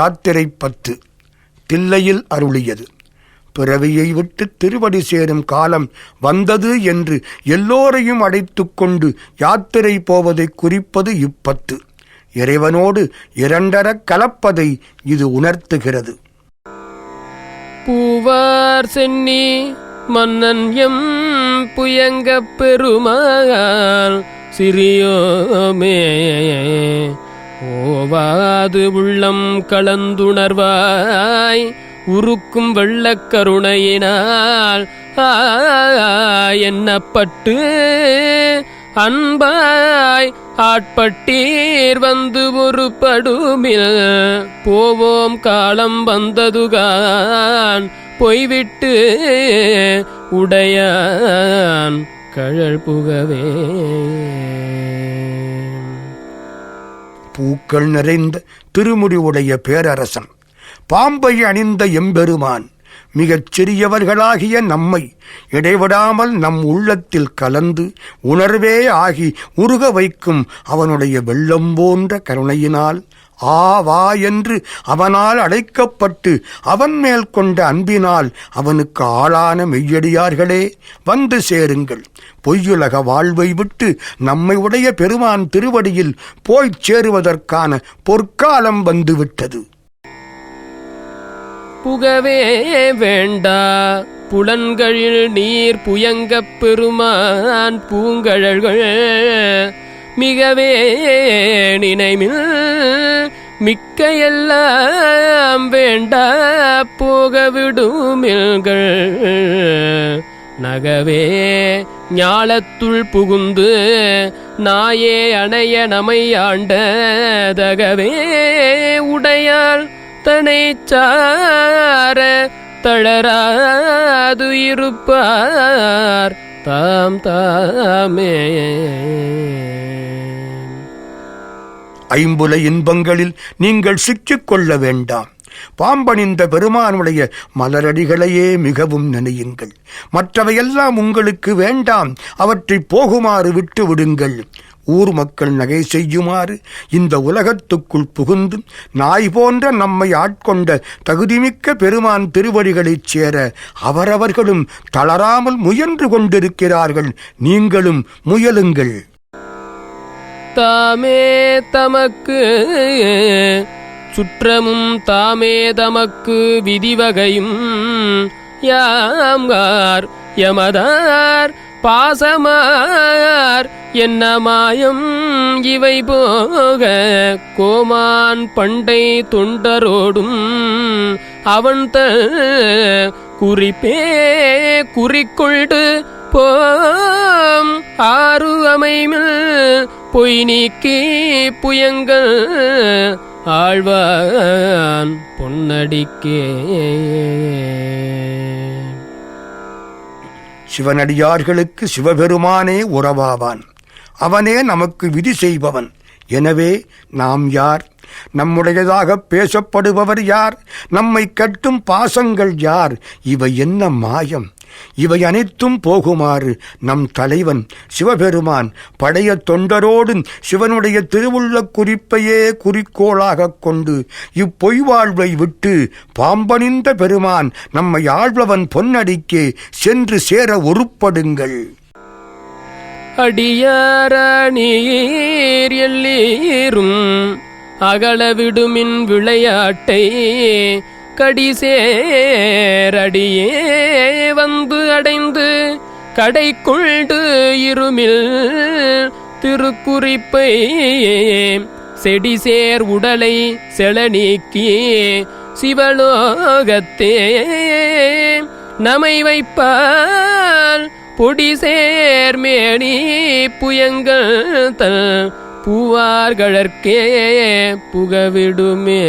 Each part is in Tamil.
யாத்திரை பத்து தில்லையில் அருளியது. பிறவியை விட்டு திருவடி சேரும் காலம் வந்தது என்று எல்லோரையும் அடைத்து கொண்டு யாத்திரை போவதை குறிப்பது இப்பத்து. இறைவனோடு இரண்டரக் கலப்பதை இது உணர்த்துகிறது. பூவார் சென்னி மன்னன் எம் புயங்கப் பெருமாள் சிறியோமே ஓவாது உள்ளம் கலந்துணர்வாய் உருக்கும் வெள்ளக் கருணையினால். ஆ, அன்பாய் ஆட்பட்டீர் வந்து ஒரு படுமில் போவோம் காலம் வந்ததுகான் பொய்விட்டு உடையான். கழல் புகவே. பூக்கள் நிறைந்த திருமுடி உடைய பேரரசன் பாம்பை அணிந்த எம்பெருமான் மிகச் சிறியவர்களாகிய நம்மை இடைவிடாமல் நம் உள்ளத்தில் கலந்து உணர்வே ஆகி உருக வைக்கும் அவனுடைய வெள்ளம் போன்ற கருணையினால் ஆ வா என்று அவனால் அழைக்கப்பட்டு அவன் மேல் கொண்ட அன்பினால் அவனுக்கு ஆளான மெய்யடியார்களே வந்து சேருங்கள். பொய்யுலக வாழ்வை விட்டு நம்மை உடைய பெருமான் திருவடியில் போய்ச் சேருவதற்கான பொற்காலம் வந்துவிட்டது. புகவே வேண்டா புலன்களில் நீர் புயங்கப் பெருமான் பூங்கழல்கள் மிகவே நினைமில் மிக்க எல்லாம் வேண்டா போகவிடுமில்கள் நகவே ஞாலத்துள் புகுந்து நாயே அணைய நமை ஆண்டதகவே உடையால் தனை சார தளராது இருப்பார். தாம் தாமே. ஐம்புல இன்பங்களில் நீங்கள் சிக்கிக் கொள்ள வேண்டாம். பாம்பணிந்த பெருமானுடைய மலரடிகளையே மிகவும் நினையுங்கள். மற்றவையெல்லாம் உங்களுக்கு வேண்டாம். அவற்றை போகுமாறு விட்டு விடுங்கள் ஊர் மக்கள் நகை செய்யுமாறு இந்த உலகத்துக்குள் புகுந்து நாய் போன்ற நம்மை ஆட்கொண்ட தகுதிமிக்க பெருமான் திருவடிகளைச் சேர அவரவர்களும் தளராமல் முயன்று கொண்டிருக்கிறார்கள். நீங்களும் முயலுங்கள். தாமே தமக்கு சுற்றமும் தாமே தமக்கு விதிவகையும் யாம்கார் யமதார் பாசமார். என்ன மாயம்? இவை போக கோமான் பண்டை தொண்டரோடும் அவன் த குறிப்பே குறிக்கொண்டு போம். ஆறு அமைமில் பொய் நீக்கி புயங்கள் ஆழ்வான் பொன்னடிக்கே. சிவனடியார்களுக்கு சிவபெருமானே உறவாவான். அவனே நமக்கு விதி செய்பவன். எனவே நாம் யார்? நம்முடையதாக பேசப்படுபவர் யார்? நம்மை கட்டும் பாசங்கள் யார்? இவை என்ன மாயம்? இவை அனைத்தும் போகுமாறு நம் தலைவன் சிவபெருமான் படைய தொண்டரோடு சிவனுடைய திருவுள்ள குறிப்பையே குறிக்கோளாகக் கொண்டு இப்பொய் வாழ்வை விட்டு பாம்பணிந்த பெருமான் நம்மை ஆழ்வன் பொன்னடிக்கே சென்று சேர உருப்படுங்கள் அடியாராணீர் எல்லீரும் அகலவிடுமின் விளையாட்டை கடி சேரடியே வந்து அடைந்து கடைக்குள்டு இருமில் திருக்குறிப்பை செடிசேர் உடலை செல நீக்கி சிவலோகத்தே நமை வைப்பால் பொடிசேர் மேனி புயங்கள் தன் பூவார்களற்கே புகவிடுமே.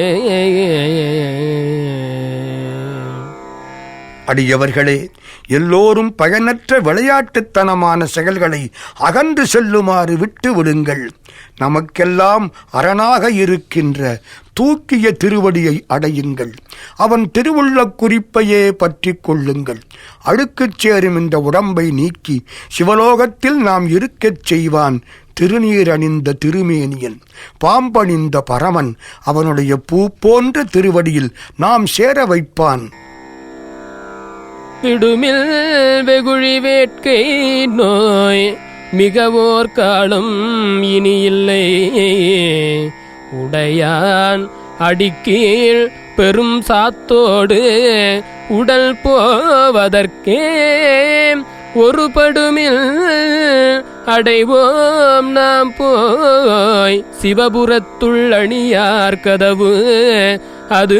அடியவர்களே எல்லோரும் பயனற்ற விளையாட்டுத்தனமான செயல்களை அகன்று செல்லுமாறு விட்டு விடுங்கள். நமக்கெல்லாம் அரணாக இருக்கின்ற தூக்கிய திருவடியை அடையுங்கள். அவன் திருவுள்ள குறிப்பையே பற்றி கொள்ளுங்கள். அழுக்குச் சேரும் இந்த உடம்பை நீக்கி சிவலோகத்தில் நாம் இருக்கச் செய்வான். திருநீர் அணிந்த திருமேனியன் பாம்பணிந்த பரமன் அவனுடைய பூ போன்ற திருவடியில் நாம் சேர வைப்பான். விடுமில் வெகுழி வேட்கை நோய் மிகவோர் காலம் இனி இல்லை உடையான் அடிக்கீழ் பெரும் சாத்தோடு உடல் போவதற்கே ஒரு படுமில் அடைவோம் நாம் போய். சிவபுரத்துள் அணியார் கதவு. அது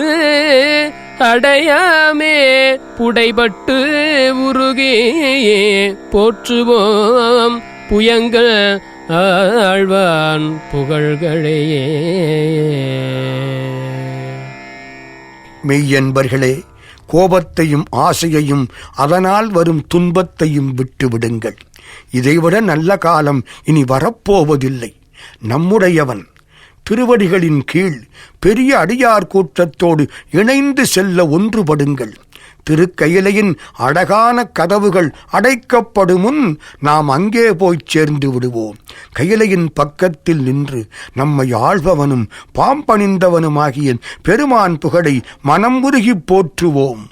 அடையாமே. புடைபட்டு உருகி போற்றுவோம் புயங்கள் ஆழ்வான் புகழ்களையே. மெய்யன்பர்களே கோபத்தையும் ஆசையையும் அதனால் வரும் துன்பத்தையும் விட்டுவிடுங்கள். இதைவிட நல்ல காலம் இனி வரப்போவதில்லை. நம்முடையவன் திருவடிகளின் கீழ் பெரிய அடியார் கூட்டத்தோடு இணைந்து செல்ல ஒன்றுபடுங்கள். திருக்கயிலையின் அழகான கதவுகள் அடைக்கப்படும் முன் நாம் அங்கே போய்ச் சேர்ந்து விடுவோம். கையிலையின் பக்கத்தில் நின்று நம்மை ஆள்பவனும் பாம்பணிந்தவனுமாகிய பெருமான் புகழை மனம் உருகி போற்றுவோம்.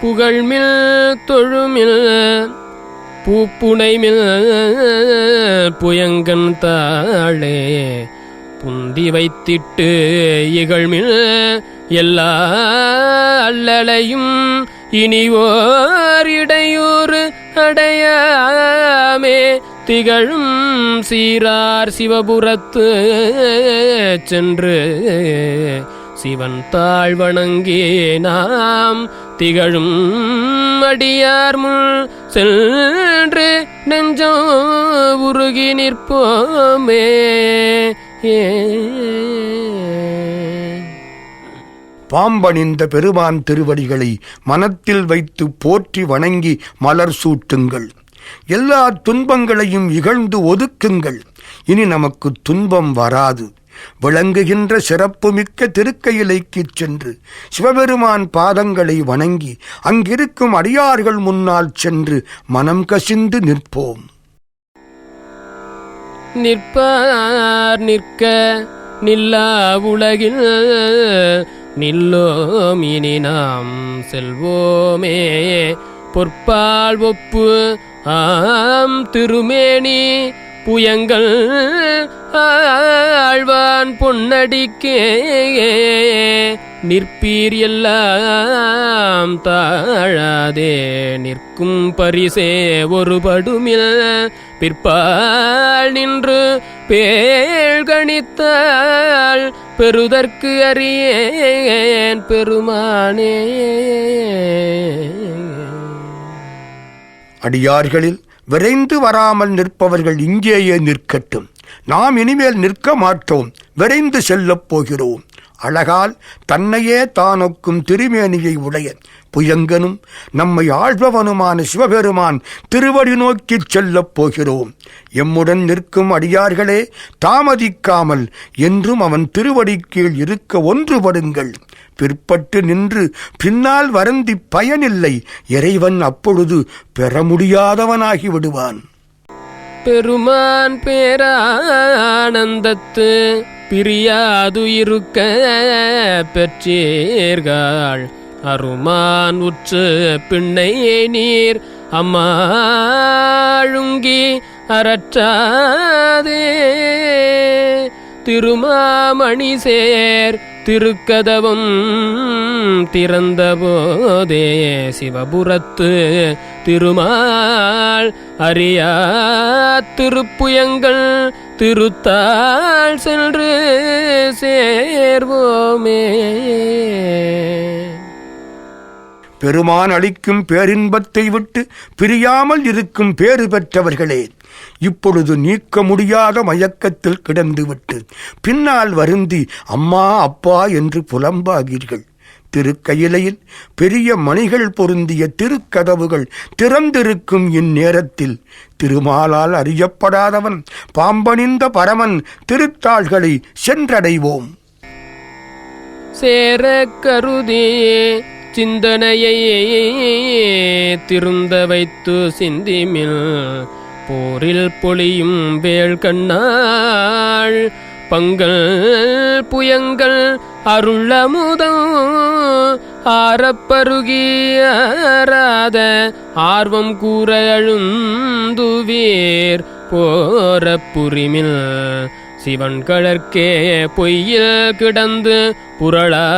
புகழ்மில் தொழுமில் பூப்புனைமில் புயங்கன் தாளே புந்தி வைத்திட்டு இகழ்மில் எல்லா அல்லலையும் இனி இடையூறு அடையாமே. திகழும் சீரார் சிவபுரத்து சென்று சிவன் தாழ் வணங்கி நாம். திகழும் அடியார் முள் சென்று நெஞ்சோ உருகி நிற்போமே. பாம்பணிந்த பெருமான் திருவடிகளை மனத்தில் வைத்து போற்றி வணங்கி மலர் சூட்டுங்கள். எல்லா துன்பங்களையும் இகழ்ந்து ஒதுக்குங்கள். இனி நமக்கு துன்பம் வராது. விளங்குகின்ற சிறப்புமிக்க திருக்கையிலைக்குச் சென்று சிவபெருமான் பாதங்களை வணங்கி அங்கிருக்கும் அடியார்கள் முன்னால் சென்று மனம் கசிந்து நிற்போம். நிற்பார் நிற்க நில்லா உலகில் நில்லோம் இனி நாம் செல்வோமே. பொற்பால் ஒப்பு ஆம் திருமேனி புயங்கள் ஆழ்வான் பொன்னடிக்கே. நிற்பீர் எல்லாம் தாழாதே. நிற்கும் பரிசே ஒரு படுமில். பிற்பால் நின்று பேழ்கணித்தாள் பெறுதற்கு அறியேன் பெருமானே. அடியார்களில் விரைந்து வராமல் நிற்பவர்கள் இங்கேயே நிற்கட்டும். நாம் இனிமேல் நிற்க மாட்டோம். விரைந்து செல்லப் போகிறோம். அழகால் தன்னையே தானொக்கும் திருமேனியை உடைய புயங்கனும் நம்மை ஆழ்பவனுமான சிவபெருமான் திருவடி நோக்கிச் செல்லப் போகிறோம். எம்முடன் நிற்கும் அடியார்களே தாமதிக்காமல் என்றும் அவன் திருவடி கீழ் இருக்க ஒன்றுபடுங்கள். பிற்பட்டு நின்று பின்னால் வருந்தி பயனில்லை இறைவன் அப்பொழுது பெற முடியாதவனாகி விடுவான். பெருமான் பேரானந்தத்து பிரியாது இருக்க பெற்றீர்கள். அருமான் உற்று பின்னை நீர் அம்மாழுங்கி அறற்றாதே. திருமாமணி சேர் திருக்கதவம் திறந்தபோதே. சிவபுரத்து திருமால் அறியா திருப்புயங்கள் திருத்தாள் சென்று சேர்வோமே. பெருமான் அளிக்கும் பேரின்பத்தை விட்டு பிரியாமல் இருக்கும் பேறு பெற்றவர்களே இப்பொழுது நீக்க முடியாத மயக்கத்தில் கிடந்துவிட்டு பின்னால் வருந்தி அம்மா அப்பா என்று புலம்பாகீர்கள் திருக்கயிலையில் பெரிய மணிகள் பொருந்திய திருக்கதவுகள் திறந்திருக்கும் இந்நேரத்தில் திருமாலால் அறியப்படாதவன் பாம்பணிந்த பரமன் திருத்தாள்களை சென்றடைவோம். சேர கருதி சிந்தனையை திருந்த வைத்து சிந்திமில் போரில் பொழியும் வேள் கண்ணாள் பங்கள் புயங்கள் அருளமுதம் ஆரப்பருகியராத ஆர்வம் கூற அழுந்துவீர் போர புரிமில். சிவன் கழற்கே பொய்யில் கிடந்து புரளாதே.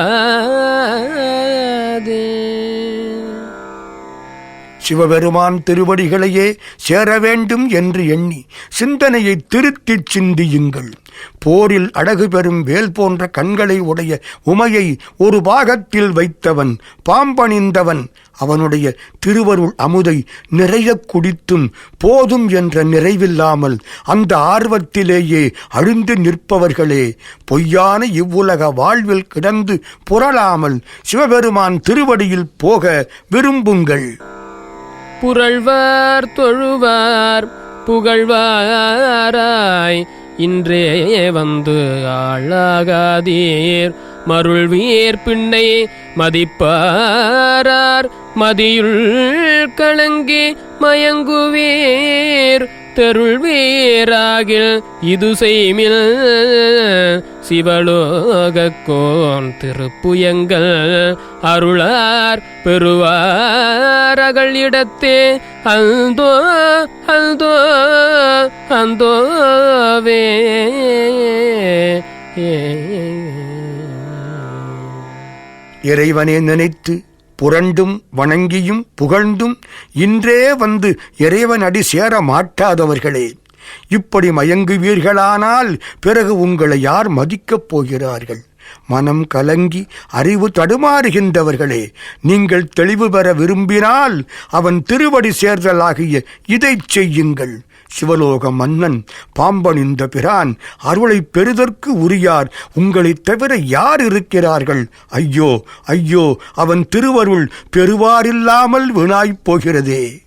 சிவபெருமான் திருவடிகளையே சேர வேண்டும் என்று எண்ணி சிந்தனையை திருத்திச் சிந்தியுங்கள். போரில் அழகு பெறும் வேல் போன்ற கண்களை உடைய உமையை ஒரு பாகத்தில் வைத்தவன் பாம்பணிந்தவன் அவனுடைய திருவருள் அமுதை நிறைய குடித்தும் போதும் என்ற நிறைவில்லாமல் அந்த ஆர்வத்திலேயே அழிந்து நிற்பவர்களே பொய்யான இவ்வுலக வாழ்வில் கிடந்து புரளாமல் சிவபெருமான் திருவடியில் போக விரும்புங்கள். புரள்வார் தொழுவார் புகழ்வாராய். இன்றே வந்து ஆளாகாதீர். மருள்வீர் பின்னை மதிப்பாரார். மதியுள் கலங்கி மயங்குவீர். தெருள்வீராகில் இது செய்மில் சிவலோகக்கோன் திருப்புயங்கள் அருளார் பெறுவார் அகழிடத்தே. அந்தோ அந்தோ அந்தோவே இறைவனை நினைத்து புரண்டும் வணங்கியும் புகழ்ந்தும் இன்றே வந்து இறைவன் அடி சேர மாட்டாதவர்களே இப்படி மயங்குவீர்களானால் பிறகு உங்களை யார் மதிக்கப் போகிறார்கள்? மனம் கலங்கி அறிவு தடுமாறுகின்றவர்களே நீங்கள் தெளிவு பெற விரும்பினால் அவன் திருவடி சேர்தலாகிய இதைச் செய்யுங்கள். சிவலோக மன்னன் பாம்பனிந்த பிரான் அருளை பெறுதற்கு உரியார் உங்களைத் தவிர யார் இருக்கிறார்கள்? ஐயோ ஐயோ அவன் திருவருள் பெறுவாரில்லாமல் வீணாய்ப் போகிறதே.